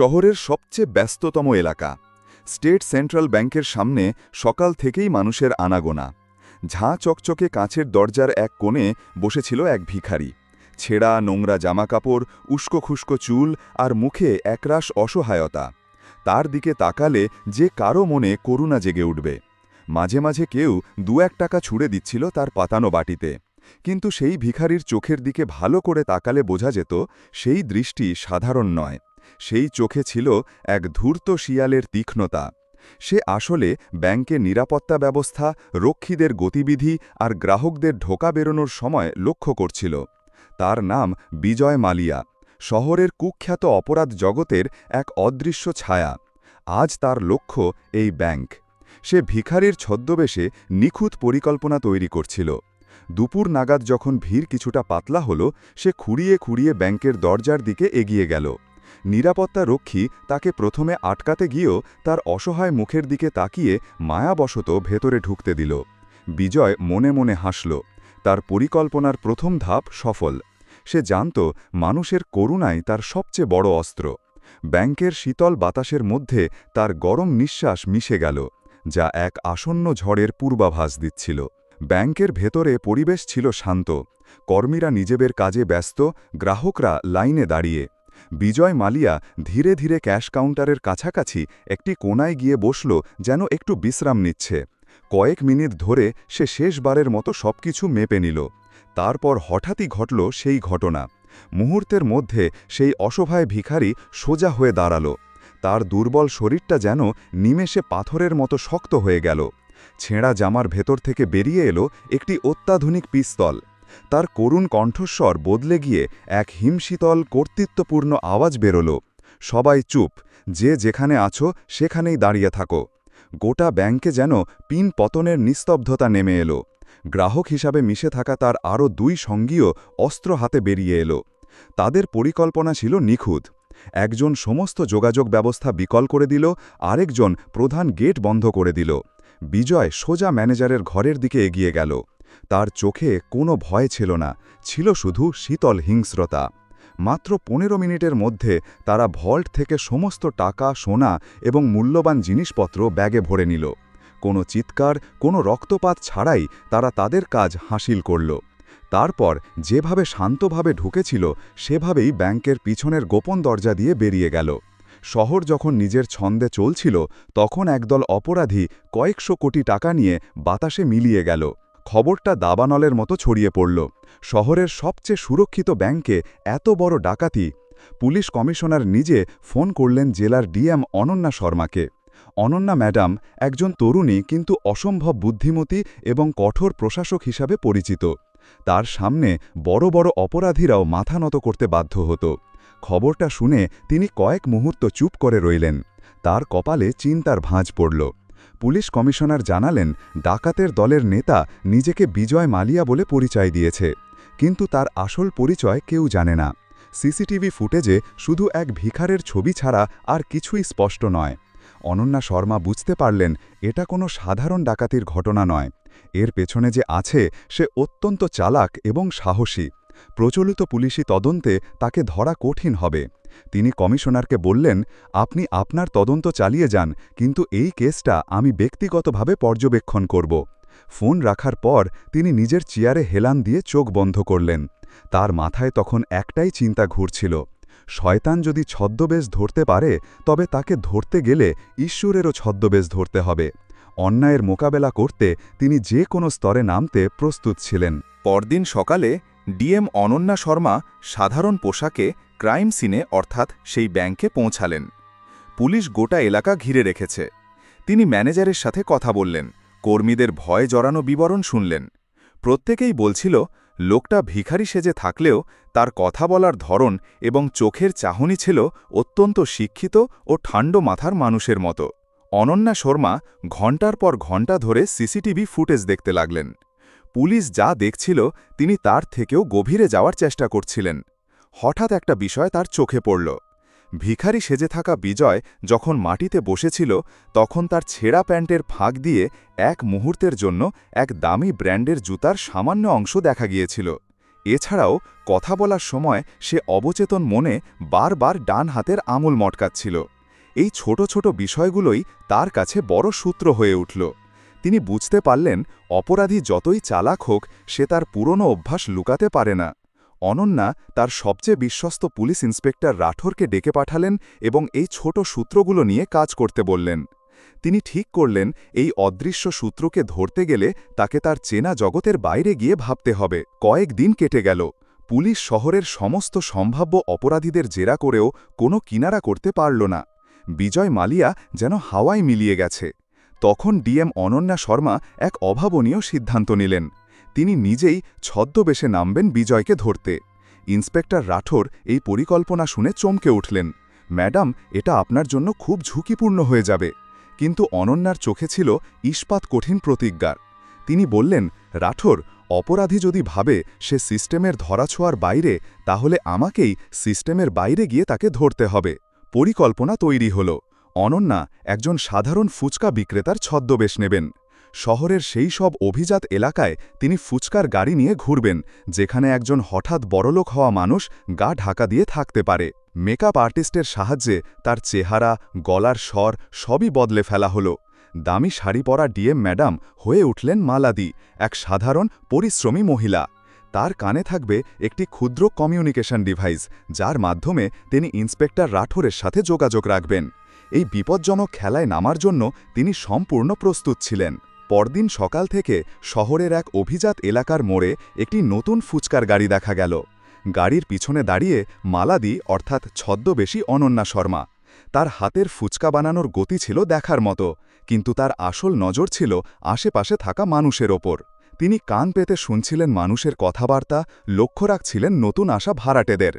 শহরের সবচেয়ে ব্যস্ততম এলাকা। স্টেট সেন্ট্রাল ব্যাংকের সামনে সকাল থেকেই মানুষের আনাগোনা। ঝাঁ চকচকে কাঁচের দরজার এক কোণে বসেছিল এক ভিখারি। ছেঁড়া, নোংরা জামাকাপড়, উস্কো খুস্কো চুল আর মুখে একরাশ অসহায়তা। তার দিকে তাকালে যে কারও মনে করুণা জেগে উঠবে। মাঝে মাঝে কেউ দু এক টাকা ছুড়ে দিচ্ছিল তার পাতানো বাটিতে। কিন্তু সেই ভিখারির চোখের দিকে ভালো করে তাকালে বোঝা যেত, সেই দৃষ্টি সাধারণ নয়। সেই চোখে ছিল এক ধূর্ত শিয়ালের তীক্ষ্ণতা। সে আসলে ব্যাংকে নিরাপত্তা ব্যবস্থা, রক্ষীদের গতিবিধি আর গ্রাহকদের ঢোকা বেরোনোর সময় লক্ষ্য করছিল। তার নাম বিজয় মালিয়া। শহরের কুখ্যাত অপরাধ জগতের এক অদৃশ্য ছায়া। আজ তার লক্ষ্য এই ব্যাংক। সে ভিখারির ছদ্মবেশে নিখুঁত পরিকল্পনা তৈরি করছিল। দুপুর নাগাদ যখন ভিড় কিছুটা পাতলা হল, সে খুঁড়িয়ে খুঁড়িয়ে ব্যাংকের দরজার দিকে এগিয়ে গেল। নিরাপত্তা রক্ষী তাকে প্রথমে আটকাতে গিয়েও তার অসহায় মুখের দিকে তাকিয়ে মায়াবশত ভেতরে ঢুকতে দিল। বিজয় মনে মনে হাসল। তার পরিকল্পনার প্রথম ধাপ সফল। সে জানত মানুষের করুণাই তার সবচেয়ে বড় অস্ত্র। ব্যাংকের শীতল বাতাসের মধ্যে তার গরম নিঃশ্বাস মিশে গেল, যা এক আসন্ন ঝড়ের পূর্বাভাস দিচ্ছিল। ব্যাংকের ভেতরে পরিবেশ ছিল শান্ত। কর্মীরা নিজেদের কাজে ব্যস্ত, গ্রাহকরা লাইনে দাঁড়িয়ে। বিজয় মালিয়া ধীরে ধীরে ক্যাশ কাউন্টারের কাছাকাছি একটি কোনায় গিয়ে বসল যেন একটু বিশ্রাম নিচ্ছে। কয়েক মিনিট ধরে সে শেষবারের মতো সবকিছু মেপে নিল। তারপর হঠাৎই ঘটল সেই ঘটনা। মুহূর্তের মধ্যে সেই অসহায় ভিখারি সোজা হয়ে দাঁড়াল। তার দুর্বল শরীরটা যেন নিমেষে পাথরের মতো শক্ত হয়ে গেল। ছেঁড়া জামার ভেতর থেকে বেরিয়ে এলো একটি অত্যাধুনিক পিস্তল। তার করুণ কণ্ঠস্বর বদলে গিয়ে এক হিমশীতল, কর্তৃত্বপূর্ণ আওয়াজ বেরোল। সবাই চুপ, যে যেখানে আছো সেখানেই দাঁড়িয়ে থাকো। গোটা ব্যাংকে যেন পিন পতনের নিস্তব্ধতা নেমে এলো। গ্রাহক হিসাবে মিশে থাকা তার আরও দুই সঙ্গীও অস্ত্র হাতে বেরিয়ে এলো। তাদের পরিকল্পনা ছিল নিখুঁত। একজন সমস্ত যোগাযোগ ব্যবস্থা বিকল করে দিল, আরেকজন প্রধান গেট বন্ধ করে দিল। বিজয় সোজা ম্যানেজারের ঘরের দিকে এগিয়ে গেল। তার চোখে কোনো ভয় ছিল না, ছিল শুধু শীতল হিংস্রতা। মাত্র পনেরো মিনিটের মধ্যে তারা ভল্ট থেকে সমস্ত টাকা, সোনা এবং মূল্যবান জিনিসপত্র ব্যাগে ভরে নিল। কোনো চিৎকার, কোনো রক্তপাত ছাড়াই তারা তাদের কাজ হাসিল করল। তারপর যেভাবে শান্তভাবে ঢুকেছিল, সেভাবেই ব্যাংকের পিছনের গোপন দরজা দিয়ে বেরিয়ে গেল। শহর যখন নিজের ছন্দে চলছিল, তখন একদল অপরাধী কয়েকশো কোটি টাকা নিয়ে বাতাসে মিলিয়ে গেল। খবরটা দাবানলের মতো ছড়িয়ে পড়ল। শহরের সবচেয়ে সুরক্ষিত ব্যাংকে এত বড় ডাকাতি। পুলিশ কমিশনার নিজে ফোন করলেন জেলার ডিএম অনন্যা শর্মাকে। অনন্যা ম্যাডাম একজন তরুণী কিন্তু অসম্ভব বুদ্ধিমতী এবং কঠোর প্রশাসক হিসাবে পরিচিত। তার সামনে বড় বড় অপরাধীরাও মাথা নত করতে বাধ্য হতো। খবরটা শুনে তিনি কয়েক মুহূর্ত চুপ করে রইলেন। তার কপালে চিন্তার ভাঁজ পড়ল। পুলিশ কমিশনার জানালেন, ডাকাতের দলের নেতা নিজেকে বিজয় মালিয়া বলে পরিচয় দিয়েছে। কিন্তু তার আসল পরিচয় কেউ জানে না। সিসিটিভি ফুটেজে শুধু এক ভিখারের ছবি ছাড়া আর কিছুই স্পষ্ট নয়। অনন্যা শর্মা বুঝতে পারলেন, এটা কোনো সাধারণ ডাকাতির ঘটনা নয়। এর পেছনে যে আছে, সে অত্যন্ত চালাক এবং সাহসী। প্রচলিত পুলিশি তদন্তে তাকে ধরা কঠিন হবে। তিনি কমিশনারকে বললেন, আপনি আপনার তদন্ত চালিয়ে যান, কিন্তু এই কেসটা আমি ব্যক্তিগতভাবে পর্যবেক্ষণ করব। ফোন রাখার পর তিনি নিজের চেয়ারে হেলান দিয়ে চোখ বন্ধ করলেন। তার মাথায় তখন একটাই চিন্তা ঘুরছিল। শয়তান যদি ছদ্মবেশ ধরতে পারে, তবে তাকে ধরতে গেলে ঈশ্বরেরও ছদ্মবেশ ধরতে হবে। অন্যায়ের মোকাবেলা করতে তিনি যে কোনো স্তরে নামতে প্রস্তুত ছিলেন। পরদিন সকালে ডিএম অনন্যা শর্মা সাধারণ পোশাকে ক্রাইম সিনে অর্থাৎ সেই ব্যাংকে পৌঁছালেন। পুলিশ গোটা এলাকা ঘিরে রেখেছে। তিনি ম্যানেজারের সাথে কথা বললেন, কর্মীদের ভয় জড়ানো বিবরণ শুনলেন। প্রত্যেকেই বলছিল, লোকটা ভিখারি সেজে থাকলেও তার কথা বলার ধরন এবং চোখের চাহনি ছিল অত্যন্ত শিক্ষিত ও ঠান্ড মাথার মানুষের মতো। অনন্যা শর্মা ঘণ্টার পর ঘণ্টা ধরে সিসিটিভি ফুটেজ দেখতে লাগলেন। পুলিশ যা দেখছিল, তিনি তার থেকেও গভীরে যাওয়ার চেষ্টা করছিলেন। হঠাৎ একটা বিষয় তার চোখে পড়ল। ভিখারি সেজে থাকা বিজয় যখন মাটিতে বসেছিল, তখন তার ছেঁড়া প্যান্টের ফাঁক দিয়ে এক মুহূর্তের জন্য এক দামি ব্র্যান্ডের জুতার সামান্য অংশ দেখা গিয়েছিল। এছাড়াও কথা বলার সময় সে অবচেতন মনে বারবার ডান হাতের আঙুল মটকাচ্ছিল। এই ছোট ছোট বিষয়গুলোই তার কাছে বড় সূত্র হয়ে উঠল। তিনি বুঝতে পারলেন, অপরাধী যতই চালাক হোক, সে তার পুরনো অভ্যাস লুকাতে পারে না। অনন্যা তার সবচেয়ে বিশ্বস্ত পুলিশ ইন্সপেক্টর রাঠোরকে ডেকে পাঠালেন এবং এই ছোট সূত্রগুলো নিয়ে কাজ করতে বললেন। তিনি ঠিক করলেন, এই অদৃশ্য সূত্রকে ধরতে গেলে তাকে তার চেনা জগতের বাইরে গিয়ে ভাবতে হবে। কয়েক দিন কেটে গেল। পুলিশ শহরের সমস্ত সম্ভাব্য অপরাধীদের জেরা করেও কোনো কিনারা করতে পারল না। বিজয় মালিয়া যেন হাওয়ায় মিলিয়ে গেছে। তখন ডিএম অনন্যা শর্মা এক অভাবনীয় সিদ্ধান্ত নিলেন। তিনি নিজেই ছদ্মবেশে নামবেন বিজয়কে ধরতে। ইন্সপেক্টর রাঠোর এই পরিকল্পনা শুনে চমকে উঠলেন। ম্যাডাম, এটা আপনার জন্য খুব ঝুঁকিপূর্ণ হয়ে যাবে। কিন্তু অনন্যার চোখে ছিল ইস্পাত কঠিন প্রতিজ্ঞার। তিনি বললেন, রাঠোর, অপরাধী যদি ভাবে সে সিস্টেমের ধরাছোঁয়ার বাইরে, তাহলে আমাকেই সিস্টেমের বাইরে গিয়ে তাকে ধরতে হবে। পরিকল্পনা তৈরি হল। অনন্যা একজন সাধারণ ফুচকা বিক্রেতার ছদ্মবেশ নেবেন। শহরের সেই সব অভিজাত এলাকায় তিনি ফুচকার গাড়ি নিয়ে ঘুরবেন, যেখানে একজন হঠাৎ বড়লোক হওয়া মানুষ গা ঢাকা দিয়ে থাকতে পারে। মেকআপ আর্টিস্টের সাহায্যে তার চেহারা, গলার স্বর সবই বদলে ফেলা হলো। দামি শাড়ি পরা ডিএম ম্যাডাম হয়ে উঠলেন মালাদি, এক সাধারণ, পরিশ্রমী মহিলা। তার কানে থাকবে একটি ক্ষুদ্র কমিউনিকেশন ডিভাইস, যার মাধ্যমে তিনি ইন্সপেক্টর রাঠোরের সাথে যোগাযোগ রাখবেন। এই বিপজ্জনক খেলায় নামার জন্য তিনি সম্পূর্ণ প্রস্তুত ছিলেন। পরদিন সকাল থেকে শহরের এক অভিজাত এলাকার মোড়ে একটি নতুন ফুচকার গাড়ি দেখা গেল। গাড়ির পিছনে দাঁড়িয়ে মালাদি, অর্থাৎ ছদ্মবেশী অনন্যা শর্মা, তার হাতের ফুচকা বানানোর গতি ছিল দেখার মতো, কিন্তু তার আসল নজর ছিল আশেপাশে থাকা মানুষের ওপর। তিনি কান পেতে শুনছিলেন মানুষের কথাবার্তা, লক্ষ্য রাখছিলেন নতুন আসা ভাড়াটেদের।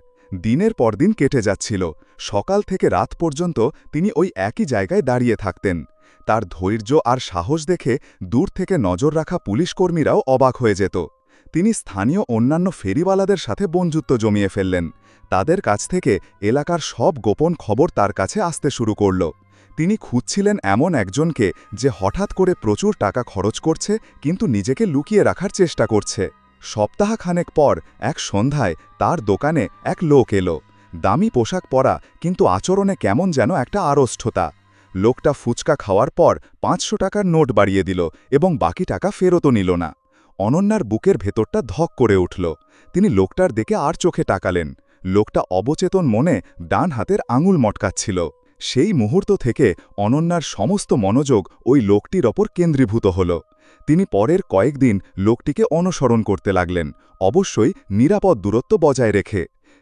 দিনের পর দিন কেটে যাচ্ছিল। সকাল থেকে রাত পর্যন্ত তিনি ওই একই জায়গায় দাঁড়িয়ে থাকতেন। তার ধৈর্য আর সাহস দেখে দূর থেকে নজর রাখা পুলিশকর্মীরাও অবাক হয়ে যেত। তিনি স্থানীয় অন্যান্য ফেরিওয়ালাদের সাথে বন্ধুত্ব জমিয়ে ফেললেন। তাদের কাছ থেকে এলাকার সব গোপন খবর তার কাছে আসতে শুরু করল। তিনি খুঁজছিলেন এমন একজনকে যে হঠাৎ করে প্রচুর টাকা খরচ করছে, কিন্তু নিজেকে লুকিয়ে রাখার চেষ্টা করছে। সপ্তাহখানেক পর এক সন্ধ্যায় তার দোকানে এক লোক এলো। দামি পোশাক পরা, কিন্তু আচরণে কেমন যেন একটা আড়ষ্ঠতা। লোকটা ফুচকা খাওয়ার পর পাঁচশো টাকার নোট বাড়িয়ে দিল এবং বাকি টাকা ফেরতও নিল না। অনন্যার বুকের ভেতরটা ধক করে উঠল। তিনি লোকটার দিকে আর চোখে টাকালেন লোকটা অবচেতন মনে ডান হাতের আঙুল মটকাচ্ছিল। সেই মুহূর্ত থেকে অনন্যার সমস্ত মনোযোগ ওই লোকটির ওপর কেন্দ্রীভূত হল। তিনি পরের কয়েকদিন লোকটিকে অনুসরণ করতে লাগলেন, অবশ্যই নিরাপদ দূরত্ব বজায় রেখে।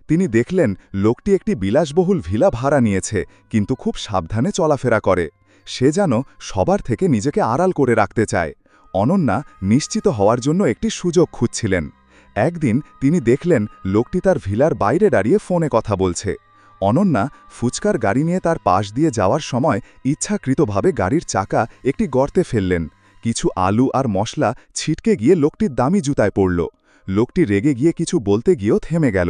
তিনি দেখলেন লোকটি একটি বিলাসবহুল ভিলা ভাড়া নিয়েছে, কিন্তু খুব সাবধানে চলাফেরা করে। সে যেন সবার থেকে নিজেকে আড়াল করে রাখতে চায়। অনন্যা নিশ্চিত হওয়ার জন্য একটি সুযোগ খুঁজছিলেন। একদিন তিনি দেখলেন লোকটি তার ভিলার বাইরে দাঁড়িয়ে ফোনে কথা বলছে। অনন্যা ফুচকার গাড়ি নিয়ে তার পাশ দিয়ে যাওয়ার সময় ইচ্ছাকৃতভাবে গাড়ির চাকা একটি গর্তে ফেললেন। কিছু আলু আর মশলা ছিটকে গিয়ে লোকটির দামি জুতায় পড়ল। লোকটি রেগে গিয়ে কিছু বলতে গিয়েও থেমে গেল।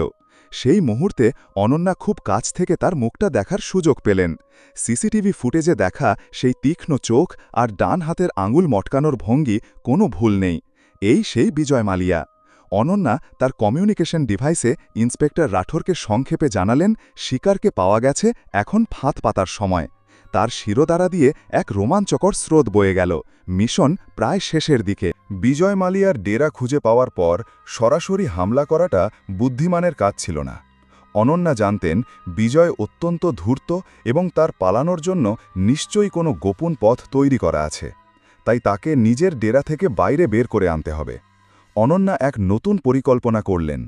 সেই মুহূর্তে অনন্যা খুব কাছ থেকে তার মুখটা দেখার সুযোগ পেলেন। সিসিটিভি ফুটেজে দেখা সেই তীক্ষ্ণ চোখ আর ডান হাতের আঙুল মটকানোর ভঙ্গি কোনো ভুল নেই। এই সেই বিজয় মালিয়া। অনন্যা তার কমিউনিকেশন ডিভাইসে ইন্সপেক্টর রাঠোরকে সংক্ষেপে জানালেন, শিকারকে পাওয়া গেছে এখন ফাঁত পাতার সময়। তার শিরোদারা দিয়ে এক রোমাঞ্চকর স্রোত বয়ে গেল। মিশন প্রায় শেষের দিকে। বিজয় মালিয়ার ডেরা খুঁজে পাওয়ার পর সরাসরি হামলা করাটা বুদ্ধিমানের কাজ ছিল না। অনন্যা জানতেন, বিজয় অত্যন্ত ধূর্ত এবং তার পালানোর জন্য নিশ্চয়ই কোনো গোপন পথ তৈরি করা আছে। তাই তাকে নিজের ডেরা থেকে বাইরে বের করে আনতে হবে। অনন্যা এক নতুন পরিকল্পনা করলেন।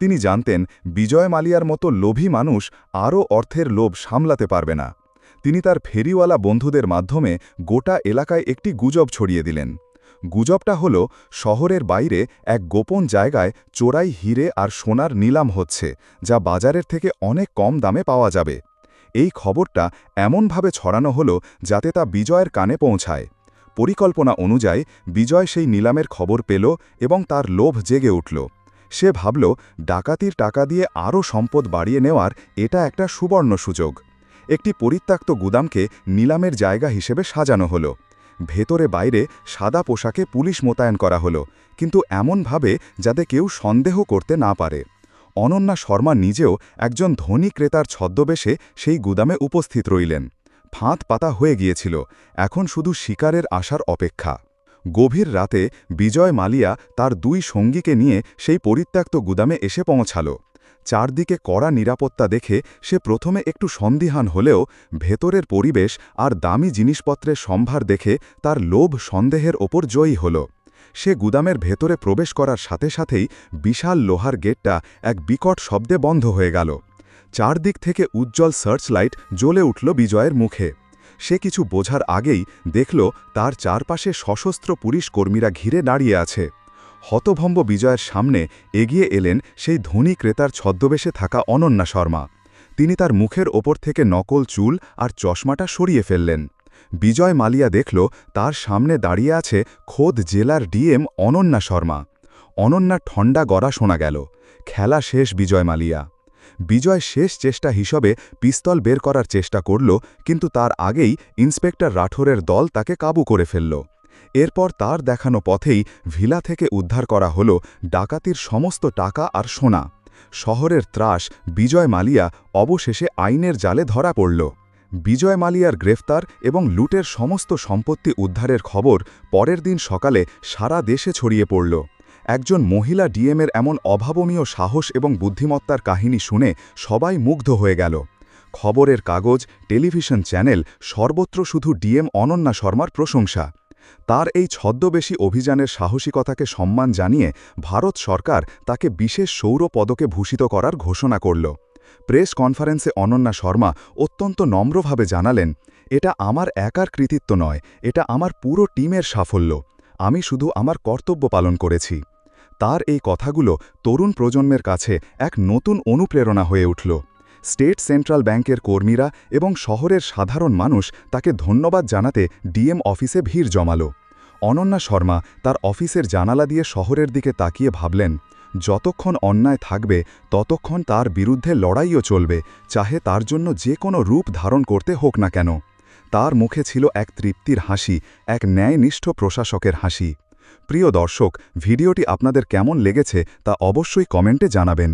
তিনি জানতেন, বিজয় মালিয়ার মতো লোভী মানুষ আরও অর্থের লোভ সামলাতে পারবে না। তিনি তার ফেরিওয়ালা বন্ধুদের মাধ্যমে গোটা এলাকায় একটি গুজব ছড়িয়ে দিলেন। গুজবটা হল, শহরের বাইরে এক গোপন জায়গায় চোরাই হিরে আর সোনার নিলাম হচ্ছে, যা বাজারের থেকে অনেক কম দামে পাওয়া যাবে। এই খবরটা এমনভাবে ছড়ানো হল, যাতে তা বিজয়ের কানে পৌঁছায়। পরিকল্পনা অনুযায়ী বিজয় সেই নিলামের খবর পেল এবং তার লোভ জেগে উঠল। সে ভাবল, ডাকাতির টাকা দিয়ে আরও সম্পদ বাড়িয়ে নেওয়ার এটা একটা সুবর্ণ সুযোগ। একটি পরিত্যক্ত গুদামকে নিলামের জায়গা হিসেবে সাজানো হলো। ভেতরে বাইরে সাদা পোশাকে পুলিশ মোতায়েন করা হলো, কিন্তু এমনভাবে যাতে কেউ সন্দেহ করতে না পারে। অনন্যা শর্মা নিজেও একজন ধনী ক্রেতার ছদ্মবেশে সেই গুদামে উপস্থিত রইলেন। ফাঁদ পাতা হয়ে গিয়েছিল, এখন শুধু শিকারের আসার অপেক্ষা। গভীর রাতে বিজয় মালিয়া তার দুই সঙ্গীকে নিয়ে সেই পরিত্যক্ত গুদামে এসে পৌঁছাল। চারদিকে কড়া নিরাপত্তা দেখে সে প্রথমে একটু সন্দিহান হলেও ভেতরের পরিবেশ আর দামি জিনিসপত্রের সম্ভার দেখে তার লোভ সন্দেহের ওপর জয়ী হল। সে গুদামের ভেতরে প্রবেশ করার সাথে সাথেই বিশাল লোহার গেটটা এক বিকট শব্দে বন্ধ হয়ে গেল। চারদিক থেকে উজ্জ্বল সার্চ লাইট জ্বলে উঠল বিজয়ের মুখে। সে কিছু বোঝার আগেই দেখল তার চারপাশে সশস্ত্র পুলিশ কর্মীরা ঘিরে দাঁড়িয়ে আছে। হতভম্ব বিজয়ের সামনে এগিয়ে এলেন সেই ধনী ক্রেতার ছদ্মবেশে থাকা অনন্যা শর্মা। তিনি তার মুখের ওপর থেকে নকল চুল আর চশমাটা সরিয়ে ফেললেন। বিজয় মালিয়া দেখল তার সামনে দাঁড়িয়ে আছে খোদ জেলার ডিএম অনন্যা শর্মা। অনন্যার ঠণ্ডা গড়া শোনা গেল। খেলা শেষ বিজয় মালিয়া। বিজয় শেষ চেষ্টা হিসেবে পিস্তল বের করার চেষ্টা করল, কিন্তু তার আগেই ইন্সপেক্টর রাঠোরের দল তাকে কাবু করে ফেলল। এরপর তার দেখানো পথেই ভিলা থেকে উদ্ধার করা হল ডাকাতির সমস্ত টাকা আর সোনা। শহরের ত্রাস বিজয় মালিয়া অবশেষে আইনের জালে ধরা পড়ল। বিজয় মালিয়ার গ্রেফতার এবং লুটের সমস্ত সম্পত্তি উদ্ধারের খবর পরের দিন সকালে সারা দেশে ছড়িয়ে পড়ল। একজন মহিলা ডিএমের এমন অভাবনীয় সাহস এবং বুদ্ধিমত্তার কাহিনী শুনে সবাই মুগ্ধ হয়ে গেল। খবরের কাগজ, টেলিভিশন চ্যানেল, সর্বত্র শুধু ডিএম অনন্যা শর্মার প্রশংসা। তার এই ছদ্মবেশী অভিযানের সাহসিকতাকে সম্মান জানিয়ে ভারত সরকার তাকে বিশেষ সৌর পদকে ভূষিত করার ঘোষণা করল। প্রেস কনফারেন্সে অনন্যা শর্মা অত্যন্ত নম্রভাবে জানালেন, এটা আমার একার কৃতিত্ব নয়, এটা আমার পুরো টিমের সাফল্য। আমি শুধু আমার কর্তব্য পালন করেছি। তার এই কথাগুলো তরুণ প্রজন্মের কাছে এক নতুন অনুপ্রেরণা হয়ে উঠল। স্টেট সেন্ট্রাল ব্যাংকের কর্মীরা এবং শহরের সাধারণ মানুষ তাকে ধন্যবাদ জানাতে ডিএম অফিসে ভিড় জমাল। অনন্যা শর্মা তার অফিসের জানালা দিয়ে শহরের দিকে তাকিয়ে ভাবলেন, যতক্ষণ অন্যায় থাকবে, ততক্ষণ তার বিরুদ্ধে লড়াইও চলবে, চাহে তার জন্য যে কোনো রূপ ধারণ করতে হোক না কেন। তার মুখে ছিল এক তৃপ্তির হাসি, এক ন্যায়নিষ্ঠ প্রশাসকের হাসি। প্রিয় দর্শক ভিডিওটি আপনাদের কেমন লেগেছে তা অবশ্যই কমেন্টে জানাবেন।